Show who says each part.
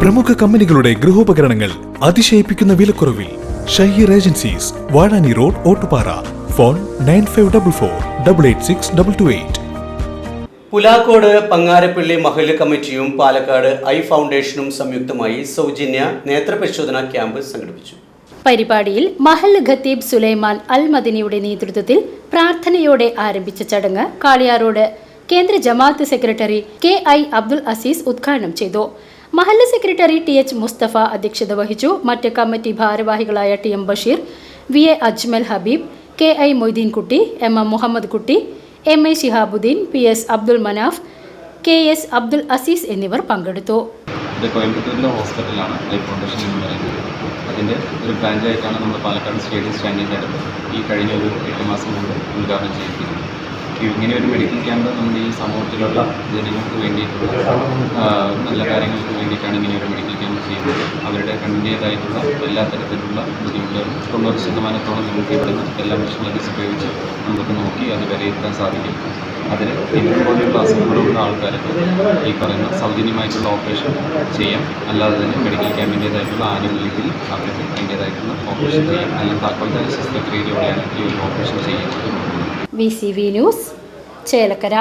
Speaker 1: പ്രമുഖ കമ്പനികളുടെ ഗൃഹോപകരണങ്ങൾ അതിശയിപ്പിക്കുന്ന വിലക്കുറവിൽ Shaheer agencies Vazhani road Ottupara. Phone nine five double four double eight six double two eight.
Speaker 2: Pulakkode Pangarappally മഹല്ല് കമ്മിറ്റിയും പാലക്കാട് ഐ ഫൗണ്ടേഷനും സംയുക്തമായി സൗജന്യ നേത്രപരിശോധന ക്യാമ്പ് സംഘടിപ്പിച്ചു.
Speaker 3: പരിപാടിയിൽ മഹൽ ഖത്തീബ് സുലൈമാൻ അൽ മദിനിയുടെ നേതൃത്വത്തിൽ പ്രാർത്ഥനയോടെ ആരംഭിച്ച ചടങ്ങ് കാളിയാറോഡ് കേന്ദ്ര ജമാഅത്ത് secretary K I Abdul Aziz ഉദ്ഘാടനം ചെയ്തു. മഹല്ല് സെക്രട്ടറി ടി എച്ച് മുസ്തഫ അധ്യക്ഷത വഹിച്ചു. മറ്റ് കമ്മിറ്റി ഭാരവാഹികളായ T M Basheer V A Ajmal Habeeb K I Moideenkutty M M Muhammad Kutty M A Shihabuddin P S Abdul Manaf K S Abdul Aziz എന്നിവർ പങ്കെടുത്തു.
Speaker 4: ഇത് കോയമ്പത്തൂരിലെ ഹോസ്പിറ്റലാണ് ലൈഫ് ഫൗണ്ടേഷൻ അതിന്റെ ഒരു ബ്രാഞ്ചായിട്ടാണ് നമ്മൾ പാലക്കാട് സ്റ്റേഡിയം സ്റ്റാൻഡിന്റെ അടുത്ത് ഈ കഴിഞ്ഞ ഒരു എട്ട് മാസം മുമ്പ് ഉദ്ഘാടനം ചെയ്തിരിക്കുന്നത് ഇങ്ങനെ ഒരു മെഡിക്കൽ ക്യാമ്പ് നമ്മുടെ ഈ സമൂഹത്തിലുള്ള ജനങ്ങൾക്ക് വേണ്ടിയിട്ടുള്ള നല്ല കാര്യങ്ങൾക്ക് വേണ്ടിയിട്ടാണ് ഇങ്ങനെ ഒരു മെഡിക്കൽ ക്യാമ്പ് ചെയ്യുന്നത്. അവരുടെ കണ്ണിന്റേതായിട്ടുള്ള എല്ലാ തരത്തിലുള്ള ബുദ്ധിമുട്ടുകളും തൊണ്ണൂറ് ശതമാനത്തോളം നമുക്ക് ഇവിടുന്ന് എല്ലാ മെഷീനറീസ് ഉപയോഗിച്ച് നമുക്ക് നോക്കി അത് വിലയിരുത്താൻ സാധിക്കും. അതിന് ഇതുപോലെയുള്ള പോലെയുള്ള അസുഖങ്ങളുള്ള ആൾക്കാർക്ക് ഈ പറയുന്ന സൗജന്യമായിട്ടുള്ള ഓപ്പറേഷൻ ചെയ്യാം. അല്ലാതെ തന്നെ മെഡിക്കൽ ക്യാമ്പിന്റേതായിട്ടുള്ള ആനുകൂല്യത്തിൽ അവർക്ക് അതിന്റേതായിട്ടുള്ള ഓപ്പറേഷൻ ചെയ്യാം. അല്ലെങ്കിൽ താക്കോൽദാര ശസ്ത്രക്രിയയിലൂടെയാണ് ഈ ഒരു ഓപ്പറേഷൻ ചെയ്യുന്നത്.
Speaker 3: V C V news Chelakkara.